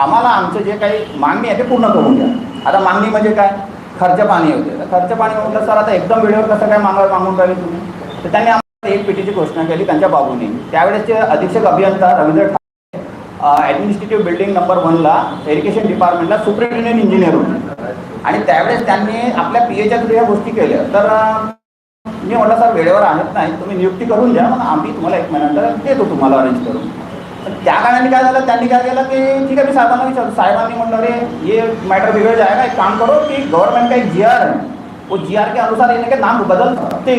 आम्हाला आमचं जे काही मागणी आहे ते पूर्ण करून द्या. आता मागणी म्हणजे काय? खर्च पाणी होते. तर खर्च पाणी म्हटलं सर आता एकदम वेळेवर कसं काय मागा मागून राहिले तुम्ही? तर त्यांनी आम्हाला एक पेटीची घोषणा केली त्यांच्या बाबूने. त्यावेळेसचे अधीक्षक अभियंता Ravindra Thackeray administrative building number वनला एज्युकेशन डिपार्टमेंटला सुपरिटेंडेंट इंजिनियर होते. आणि त्यावेळेस त्यांनी आपल्या पी एच्या थ्रू या गोष्टी केल्या. तर मी म्हटलं सर वेळेवर आणत नाही. तुम्ही नियुक्ती करून द्या. मग आम्ही तुम्हाला एक महिन्यानंतर देतो तुम्हाला अरेंज करून. त्या कारणाने काय झालं? त्यांनी काय केलं की ठीक आहे मी साहेबांना विचारतो. साहेबांनी म्हणलं अरे ये मॅटर बिगड़ जाएगा एक काम करो की गव्हर्नमेंट का एक जी आर आहे. वो जी आर के अनुसार येणे काही नाम बदल सकते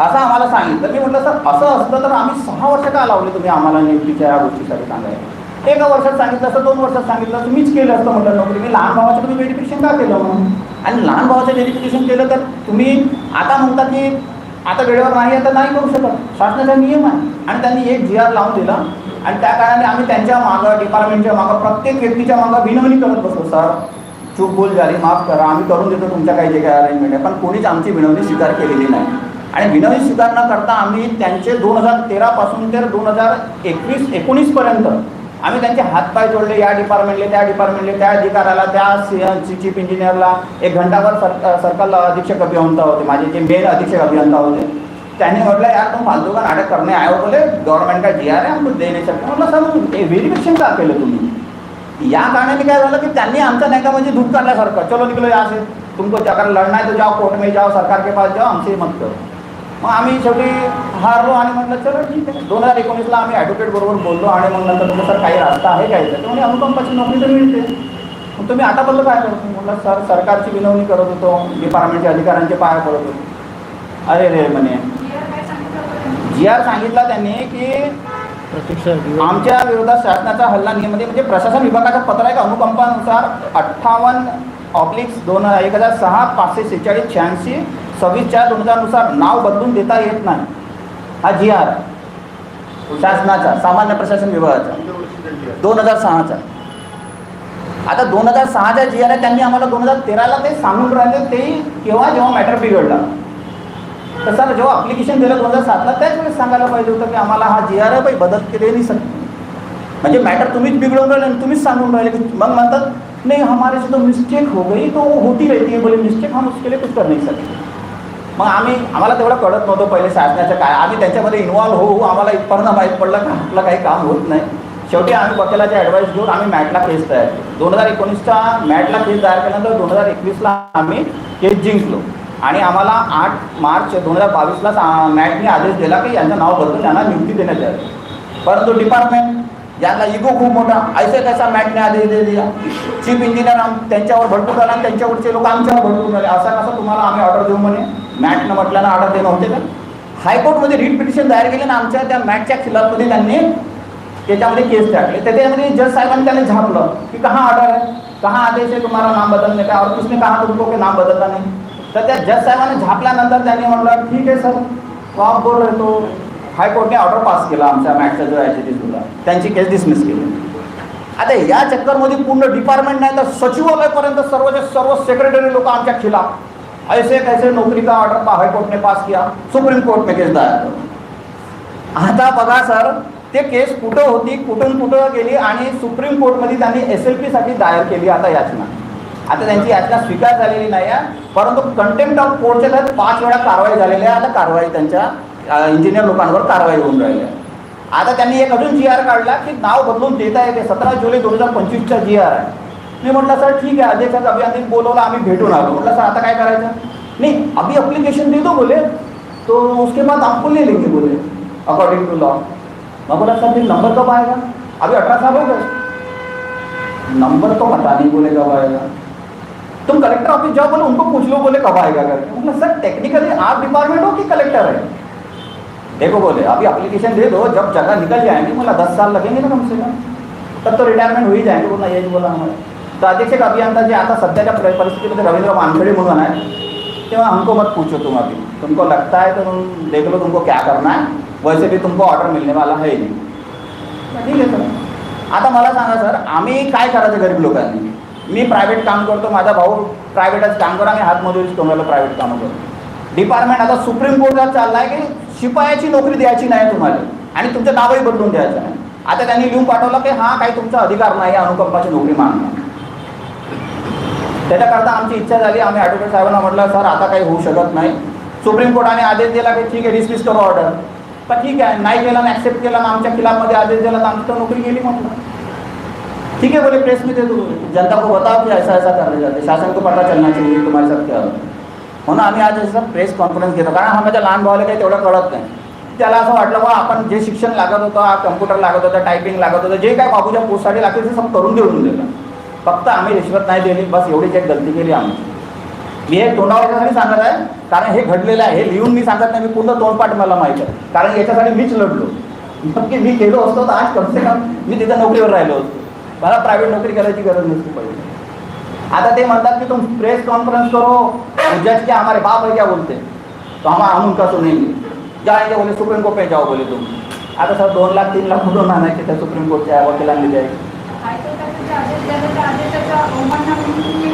असं आम्हाला सांगितलं. मी म्हटलं सर असं असतं तर आम्ही सहा वर्ष का लावले तुम्ही आम्हाला नेमकीच्या या गोष्टीसाठी सांगायला? एका वर्षात सांगितलं असतं दोन वर्षात सांगितलं असं मीच केलं असतं म्हटलं नोकरी. मी लहान भावाचं तुम्ही व्हेरिफिकेशन का केलं म्हणून? आणि लहान भावाचं व्हेरिफिकेशन केलं तर तुम्ही आता म्हणता की आता वेळेवर नाही आता नाही करू शकत. शासनाचा नियम आहे. आणि त्यांनी एक जी आर लावून दिला. आणि त्या कारणाने आम्ही त्यांच्या मागं डिपार्टमेंटच्या मागं प्रत्येक व्यक्तीच्या मागं विनवणी करत बसतो सर चूक भूल झाली माफ करा आम्ही करून देतो तुमच्या काही जे काही अरेंजमेंट आहे पण कोणीच आमची विनवणी स्वीकार केलेली नाही. आणि विनवणी स्वीकार न करता आम्ही त्यांचे दोन हजार तेरापासून तर दोन हजार एकवीस एकोणीसपर्यंत आम्ही त्यांचे हातपाय जोडले या डिपार्टमेंटले त्या डिपार्टमेंटले त्या अधिकाऱ्याला त्या चीफ इंजिनियरला एक घंटाभर सर सर्कल अधीक्षक अभियंता होते माझे जे मेन अधीक्षक अभियंता होते. त्यांनी म्हटलं यार तुम फालतू का नाटक करणे आए हो बोले? गवर्नमेंट का जी आर आहे आम्ही दे शकतो म्हटलं सर व्हेरिफिकेशन का केलं तुम्ही? या कारणाने काय झालं की त्यांनी आमचा नाही का म्हणजे धूप काढल्यासारखं चलो निघलो या असे तुमको अगर लढना आहे तर जाओ कोर्ट में जाओ सरकार के पास जाओ आमचे मत करो. मग आम्ही शेवटी हारलो आणि म्हटलं चलो ठीक आहे दोन हजार एकोणीसला आम्ही ॲडव्होकेट बरोबर बोललो आणि मग नंतर तुमचं सर काही रास्ता आहे काय तर म्हणजे अनुकंपाची नोकरी तर मिळते. मग तुम्ही आता बदल काय करतो म्हटलं सर सरकारची विनवणी करत होतो डिपार्टमेंटच्या अधिकाऱ्यांचे पाया पडत होतो. अरे रे म्हणे जी आर सांगितला त्यांनी की आमच्या विरोधात शासनाचा हल्ला नियममध्ये म्हणजे प्रशासन विभागाचा पत्र आहे का? अनुकंपानुसार अठ्ठावन्न ऑब्लिक्स दोन एक हजार सहा पाचशे सेहेचाळीस शहाऐंशी सव्वीस चार दोन हजारनुसार नाव बदलून देता येत नाही. हा जी आर शासनाचा सामान्य प्रशासन विभागाचा. दोन हजार सहाचा. आता दोन हजार सहाच्या जी आर आहे त्यांनी आम्हाला दोन हजार तेराला ते सांगून राहिले ते केव्हा जेव्हा मॅटर बिघडला. तर सर जेव्हा अप्लिकेशन दिलं दोन हजार सातला त्याच वेळेस सांगायला पाहिजे होतं की आम्हाला हा जी आर आय बाई बदल केले नाही सर. म्हणजे मॅटर तुम्हीच बिघडवून राहिले आणि तुम्हीच सांगून राहिले की मग म्हणतात नाही हमारे से तो मिस्टेक हो गई तो वो होती रहती है बोले मिस्टेक हम उसके लिए कुछ कर नाही सकते. मग आम्ही आम्हाला तेवढं कळत नव्हतं पहिले शासनाचं काय आम्ही त्यांच्यामध्ये इन्व्हॉल्व होऊ आम्हाला इथपर्यंत माहीत पडलं का आपलं काही काम होत नाही. शेवटी आम्ही वकिलाची ॲडवाईस घेऊन आम्ही मॅटला केस तयार केली. दोन हजार एकोणीसचा मॅटला केस तयार केल्यानंतर दोन हजार एकवीसला आम्ही केस जिंकलो. आणि आम्हाला आठ मार्च दोन हजार बावीसलाच मॅटने आदेश दिला की यांचं नाव बदलून त्यांना नियुक्ती देण्यात यावी. परंतु डिपार्टमेंट यांना इगो खूप मोठा ऐसे कसा मॅटने आदेश दे दिया? चीफ इंजिनियर आम त्यांच्यावर भरपूर आला आणि त्यांच्यावरचे लोक आमच्यावर भरपूर झाले असा कसं तुम्हाला आम्ही ऑर्डर देऊ म्हणे. मॅटनं म्हटल्यानं ऑर्डर देणं होते का? हायकोर्टमध्ये रीट पिटिशन तयार केले ना आमच्या त्या मॅटच्या खिलाफमध्ये त्यांनी त्याच्यामध्ये केस टाकले. त्याच्यामध्ये जज साहेबांनी त्याने झापलं की कहाँ ऑर्डर आहे? कहाँ आदेश आहे तुम्हाला नाम बदलने का और किसने कहा तुमको कि नाम बदलता नाही? तर त्या जज साहेबांनी झापल्यानंतर त्यांनी म्हटलं ठीक आहे सर वाप बोल तो हायकोर्टने ऑर्डर पास केला आमच्या मॅटचा जो आहे ते सुद्धा. त्यांची केस डिसमिस केली. आता या चक्करमध्ये पूर्ण डिपार्टमेंट नाही तर सचिवालयपर्यंत सर्वचे सर्व सेक्रेटरी लोक आमच्या खिलाफ. ऐसे कैसे नोकरीचा का ऑर्डर हायकोर्टने पास किया? सुप्रीम कोर्ट में केस दायर आता बघा सर ते केस कुठं होती कुठून कुठं गेली आणि सुप्रीम कोर्टमध्ये त्यांनी एस एल पीसाठी दायर केली आता याचना. आता त्यांची याचना स्वीकार झालेली नाही आहे. परंतु कंटेम्प्ट ऑफ कोर्टच्या तहत पाच वेळा कारवाई झालेली आहे. आता कारवाई त्यांच्या इंजिनियर लोकांवर कारवाई होऊन राहिली आहे. आता त्यांनी एक अजून जी आर काढला की नाव बदलून देता येते. सतरा जुलै दोन हजार पंचवीसचा जी आर आहे. मी म्हटलं सर ठीक आहे. अध्यक्षाचं अभियांत्रिक बोलवलं. आम्ही भेटून आलो. म्हटलं सर आता काय करायचं? नाही अभी अप्लिकेशन दे दो बोले. तो उसके बाद आपको ले लेंगे बोले अकॉर्डिंग टू लॉ मैं बोला सर फिर नंबर कब आएगा? अभी अठारह साल हो गए. नंबर तो पता नहीं बोले कब आएगा तुम कलेक्टर ऑफ़िस जाओ, बोलो, उनको पूछ लो, बोले, कब आएगा करके मतलब सर टेक्निकली आप डिपार्टमेंट हो कि कलेक्टर है? देखो, बोले, अभी एप्लीकेशन दे दो, जब जगह निकल जाएँगे, बोला, दस साल लगेंगे ना कम से कम। तब तो रिटायरमेंट हो ही जाएँगे, बोला यही बोला हमारे। तो तर अधीक्षक अभियंता जे आता सध्याच्या परि- परिस्थितीमध्ये रवींद्र वानखेडे म्हणून आहे तेव्हा हमको मत पूछो तुम अभी। तुमको लगता है तो तुम देख लो तुमको क्या करना है। वैसे भी तुमको ऑर्डर मिलने वाला है ही नहीं। ठीक आहे सर। आता मला सांगा, सर, आम्ही काय करायचं गरीब लोकांनी? मी प्रायव्हेट काम करतो माझा भाऊ प्रायव्हेटच काम करतो आम्ही हातमजुरीच तुम्हाला प्रायव्हेट कामं करतो डिपार्टमेंट आता सुप्रीम कोर्टात चालला आहे की शिपायाची नोकरी द्यायची नाही तुम्हाला आणि तुमचं नावही बदलून द्यायचं नाही. आता त्यांनी लिहून पाठवलं की हा काही तुमचा अधिकार नाही अनुकंपाची नोकरी मागणं त्याच्याकरता आमची इच्छा झाली आम्ही ॲडव्होकेट साहेबांना म्हटलं सर आता काही होऊ शकत नाही. सुप्रीम कोर्टाने आदेश दिला की ठीक आहे डिसमिस करू ऑर्डर पण ठीक आहे नाही केला आणि ॲक्सेप्ट केला ना आमच्या खिलाफमध्ये आदेश दिला तर आमची तर नोकरी गेली म्हटलं. ठीक है बोले प्रेस में दे दो जनता को बताओ कि ऐसा ऐसा करने जाते शासन को पता चलना चाहिए तुम्हारे साथ क्या होतं म्हणून आम्ही आज असं प्रेस कॉन्फरन्स घेतो. कारण हा माझ्या लहान भावाला काही तेवढं कळत नाही. त्याला असं वाटलं बा आपण जे शिक्षण लागत होतं कम्प्युटर लागत होतं टायपिंग लागत होतं जे काय बाबूच्या पोस्टसाठी लागते ते सब करून देऊन दिलं. फक्त आम्ही रिश्वत नाही दिली बस एवढीच एक गलती केली आमची मी हे तोंडावरच्यासाठी सांगत आहे कारण हे घडलेलं आहे हे लिहून मी सांगत नाही मी पूर्ण तोंडपाठ मला माहीत आहे. कारण याच्यासाठी मीच लढलो. नक्की मी केलो असतो तर आज कमसे कम मी तिथं नोकरीवर राहिलो असतो. मला प्रायव्हेट नोकरी करायची गरज नसती पडली आता ते म्हणतात की तुम प्रेस कॉन्फ्रेंस करो जज के हमारे बाप है क्या बोलते? तो हमारा हम उनका सुनेंगे जाएंगे बोले सुप्रीम कोर्ट में जाओ बोले तुम. आता सर दोन लाख तीन लाख कुठून आणायचे? त्या सुप्रीम कोर्टच्या वकिलांनी द्यायचे.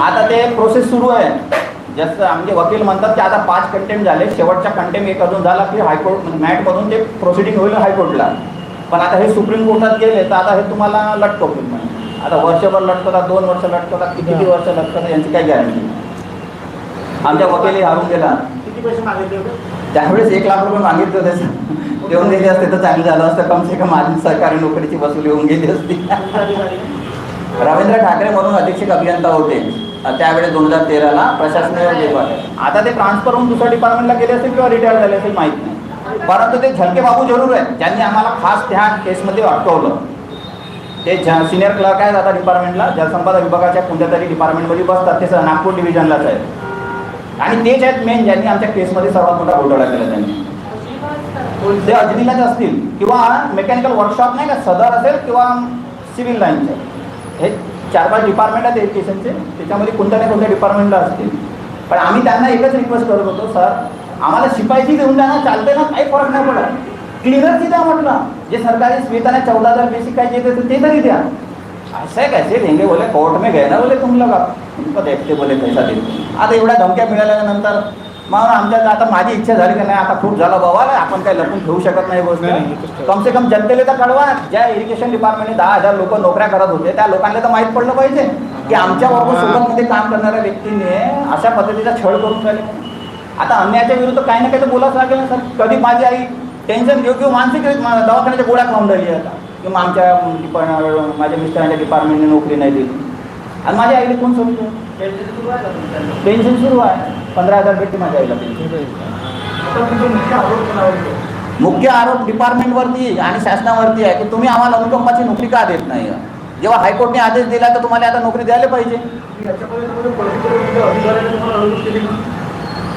आता ते प्रोसेस सुरू आहे. जसं आमचे वकील म्हणतात की आता पाच कंटेम झाले. शेवटचा कंटेम एक अजून झाला की हायकोर्ट म्हणजे मॅटमधून ते प्रोसिडिंग होईल हायकोर्टला. पण आता हे सुप्रीम कोर्टात गेले तर आता हे तुम्हाला लटकवतील म्हणजे आता वर्षभर लटकवतात दोन वर्ष लटकवतात किती किती वर्ष लटकवतात यांची काय गॅरंटी आमच्या वकीलही हारून गेला. किती पैसे मागितले त्यावेळेस एक लाख रुपये मागितले होते. देऊन दिले असते तर चांगलं झालं असतं. कम से कम माझी सरकारी नोकरीची वसुली होऊन गेली असती. रवींद्र ठाकरे म्हणून अधीक्षक अभियंता होते. त्यावेळेस दोन हजार तेराला विभाग आता ते ट्रान्सफर होऊन दुसऱ्या डिपार्टमेंटला गेले असतील किंवा रिटायर झाले असेल माहीत नाही. परंतु ते झलके बाबू जरूर आहे ज्यांनी आम्हाला खास त्या केसमध्ये अटकवलं ते सिनियर क्लर्क आहेत आता डिपार्टमेंटला जलसंपदा विभागाच्या कोणत्या तरी डिपार्टमेंटमध्ये बसतात ते नागपूर डिव्हिजनलाच आहेत. आणि तेच आहेत मेन ज्यांनी आमच्या केसमध्ये सर्वात मोठा घोटाळा केला त्यांनी. ते अजनीलाच असतील किंवा मेकॅनिकल वर्कशॉप नाही का सदर असेल किंवा सिव्हिल लाईनचे हे चार पाच डिपार्टमेंट आहेत एज्युकेशनचे त्याच्यामध्ये कोणत्या ना कोणत्या डिपार्टमेंटला असतील. पण आम्ही त्यांना एकच रिक्वेस्ट करत होतो सर आम्हाला शिपायची देऊन द्या ना चालते ना काही फरक नाही पडत. क्लिनरची द्या म्हटलं. जे सरकारी स्वेताने चौदा हजार बेसिक काय देते ते तरी द्या. ऐसे कैसे देंगे बोले कोर्ट में गए ना बोले तुम लोग तुमको देखते बोले पैसा देते आता एवढ्या धमक्या मिळाल्यानंतर मग आमच्या आता माझी इच्छा झाली की नाही? आता खूप झालं बाबा आपण काही लपून ठेवू शकत नाही गोष्ट. एकच कम से कम जनतेला तर कळवा. ज्या इरिगेशन डिपार्टमेंटने दहा हजार लोक नोकऱ्या करत होते त्या लोकांना तर माहीत पडलं पाहिजे की आमच्या बरोबर सोबतमध्ये काम करणाऱ्या व्यक्तीने अशा पद्धतीचा छळ करून राहिले आता अन्यायाच्या विरुद्ध काही ना काही तर बोलावंच लागेल ना सर. कधी माझी आई टेन्शन घेऊ घेऊ मानसिक दवाखान्याच्या गोळ्या खाऊन राहिली आता. की मग आमच्या डिपार्ट माझ्या मिस्टरांच्या डिपार्टमेंटने नोकरी नाही दिली. आणि माझ्या आईला कोण समजतो पेन्शन सुरू आहे पंधरा हजार भेटते माझ्या आईला पेन्शन मुख्य आरोप डिपार्टमेंटवरती आणि शासनावरती आहे की तुम्ही आम्हाला अनुकंपाची नोकरी का देत नाही? जेव्हा हायकोर्टने आदेश दिला तर तुम्हाला आता नोकरी द्यायला पाहिजे?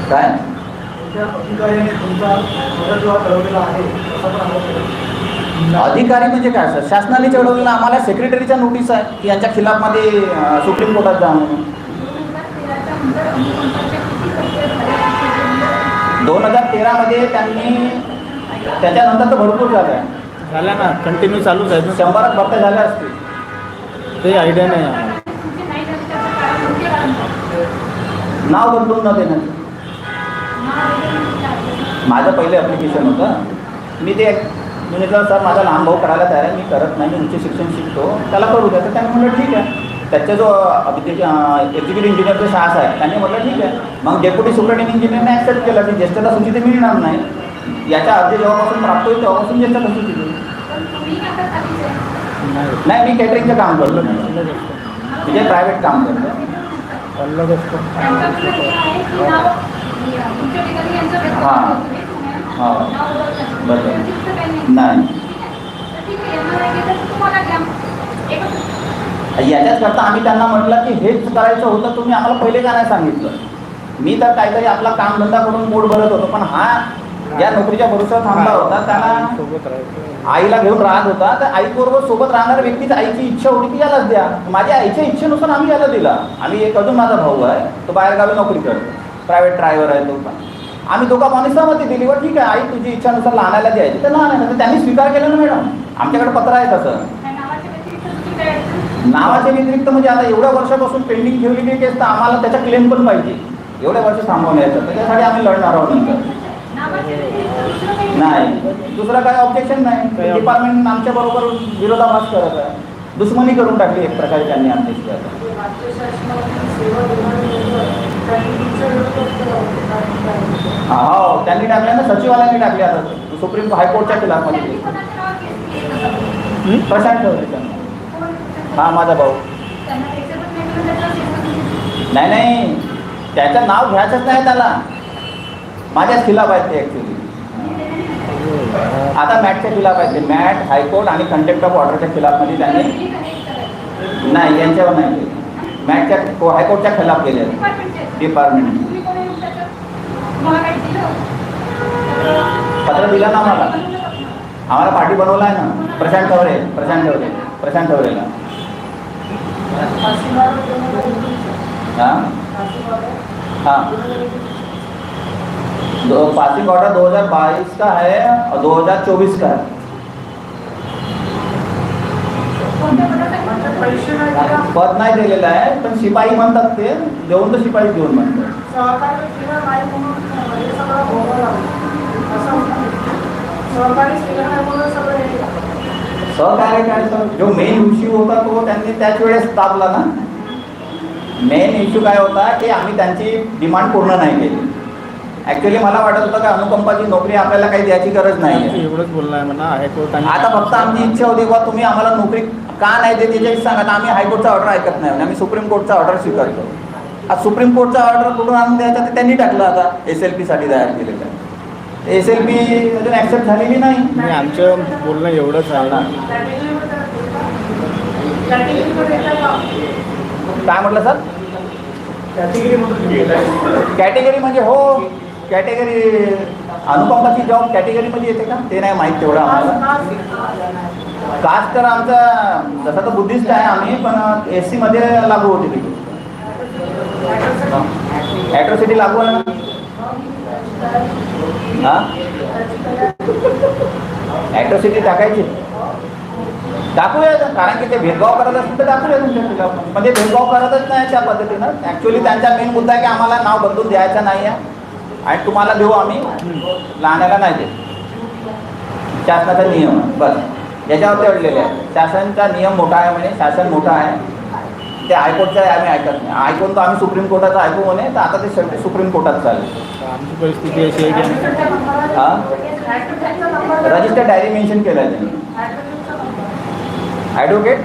काय? अधिकाऱ्याने तुमचा ठरवलेला आहे असं पण. अधिकारी म्हणजे काय सर शासनाने चढवलेलं आम्हाला सेक्रेटरीच्या नोटीस आहे की यांच्या खिलाफमध्ये सुप्रीम कोर्टात जा म्हणून दोन हजार तेरामध्ये त्यांनी त्याच्यानंतर तर भरपूर झालं आहे झाला ना कंटिन्यू चालूच आहे. शंभरात भरत्या झाल्या असतील ते आयडिया नाही आम्हाला. नाव बदलून न देण्याचं माझं पहिलं ॲप्लिकेशन होतं. मी ते मी म्हटलं सर माझा लहान भाऊ करायला तयार आहे मी करत नाही मी उच्च शिक्षण शिकतो. त्याला करू द्या. तर त्याने म्हटलं ठीक आहे. त्याचा जो एक्झिक्युटिव्ह इंजिनियरचा शास आहे त्यांनी म्हटलं ठीक आहे. मग डेप्युटी सुप्रिटेंडिंग इंजिनियरने ॲक्सेप्ट केलं की ज्येष्ठता सूची ते मिळणार नाही. याच्या अर्ज जेव्हापासून प्राप्त होईल तेव्हापासून ज्येष्ठता सूची नाही नाही मी कॅटरिंगचं काम करतो. म्हणजे प्रायव्हेट काम करतो. नाही. याच्याच करता आम्ही त्यांना म्हटलं की हेच करायचं होतं तुम्ही आम्हाला पहिले का नाही सांगितलं? मी तर काहीतरी आपला कामधंदा करून पोट भरत होतो पण हा ज्या नोकरीच्या भरोसा थांबला होता त्याला आईला घेऊन राहत होता तर आईबरोबर सोबत राहणाऱ्या व्यक्तीच आईची इच्छा होती की यालाच द्या. माझ्या आईच्या इच्छेनुसार आम्ही याला दिला. आम्ही एक अजून माझा भाऊ आहे तो बाहेरगावी नोकरी करतो. प्रायव्हेट ड्रायव्हर आहे तो. पण आम्ही दोघा पाणी सहमती दिली व ठीक आहे आई तुझी इच्छानुसार लहानाला द्यायची. तर लहान आहे तर त्यांनी स्वीकार केला ना मॅडम. आमच्याकडे पत्र आहे तसं. नावाच्या व्यतिरिक्त म्हणजे आता एवढ्या वर्षापासून पेंडिंग ठेवलेली केस तर आम्हाला त्याचा क्लेम पण पाहिजे. एवढ्या वर्ष थांबवण्याचं त्याच्यासाठी आम्ही लढणार आहोत नंतर. नाही. दुसरं काय ऑब्जेक्शन नाही. डिपार्टमेंट आमच्या बरोबर विरोधाभास करत आहे. दुश्मनी करून टाकली एक प्रकारे त्यांनी आमच्याशी आता. हा त्यांनी टाकले ना सचिवालयाने टाकले आता. सुप्रीम हायकोर्टच्या खिलाफमध्ये. प्रशांत ठेवले त्यांना. हा माझा भाऊ. नाही नाही त्याचं नाव घ्यायचंच नाही त्याला. माझ्याच खिलाफ आहेत ते ॲक्च्युली आता मॅटच्या खिलाफ आहेत ते. मॅट हायकोर्ट आणि कंटेक्ट ऑफ ऑर्डरच्या खिलाफमध्ये त्यांनी नाही यांच्यावर नाही. को- हायकोर्टच्या खिलाफ केले आहेत. डिपार्टमेंट पत्र दिलं ना आम्हाला? आम्हाला पार्टी बनवला आहे ना प्रशांत ठवरे प्रशांत ठवरे प्रशांत ठवरेला हां? हाँ. दो पासिंग ऑर्डर 2022 का है और 2024 का है पैसे नाही दिला पद नाही दिलेलं आहे पण शिपाई म्हणतात ते देऊन तर शिपाई घेऊन म्हणतात. सहकार्य काय सर जो मेन इश्यू होता तो त्यांनी त्याच वेळेस दाबला ना. मेन इश्यू काय होता की आम्ही त्यांची डिमांड पूर्ण नाही केली. ॲक्च्युली मला वाटत होतं की अनुकंपाची नोकरी आपल्याला काही द्यायची गरज नाही एवढंच बोलणं आहे म्हणा आता फक्त आमची इच्छा होती बा तुम्ही आम्हाला नोकरी का नाही देते त्याच्याशी सांगा तर आम्ही हायकोर्टचा ऑर्डर ऐकत नाही. आम्ही सुप्रीम कोर्टचा ऑर्डर स्वीकारतो. आज सुप्रीम कोर्टचा ऑर्डर कुठून आणून द्यायचा ते त्यांनी टाकलं आता एस एल पीसाठी तयार केलेलं एस एल पी अजून ॲक्सेप्ट झालेली नाही. आमचं बोलणं एवढंच आहे ना? काय म्हटलं सर? कॅटेगरी म्हणजे हो कॅटेगरी अनुकंपाची जॉब कॅटेगरीमध्ये येते का? ते नाही माहीत तेवढं आम्हाला. कास्ट तर आमचा जसा तर बुद्धिस्ट आहे आम्ही पण एस सीमध्ये लागू होते तिथे ॲट्रॉसिटी लागू आहे. ना हां? ॲट्रॉसिटी टाकायची. टाकूया कारण की ते भेदभाव करत असतील तर टाकूया तुमच्या म्हणजे भेदभाव करतच नाही त्या पद्धतीनं. ॲक्च्युली त्यांचा मेन मुद्दा आहे की आम्हाला नाव बदलून द्यायचं नाही आहे आणि तुम्हाला देऊ आम्ही. लहानाला नाही देत. शासनाचा नियम. बस. याच्यावर ते अडलेले आहे शासनचा नियम मोठा आहे म्हणे शासन मोठा आहे. ते हायकोर्टचं आहे आम्ही ऐकत नाही. ऐकून तर आम्ही सुप्रीम कोर्टाचं ऐकू म्हणे तर आता ते शेवटी सुप्रीम कोर्टात चालले आमची परिस्थिती अशी आहे की हां? रजिस्टर डायरी मेन्शन केलं आहे त्यांनी ॲडव्होकेट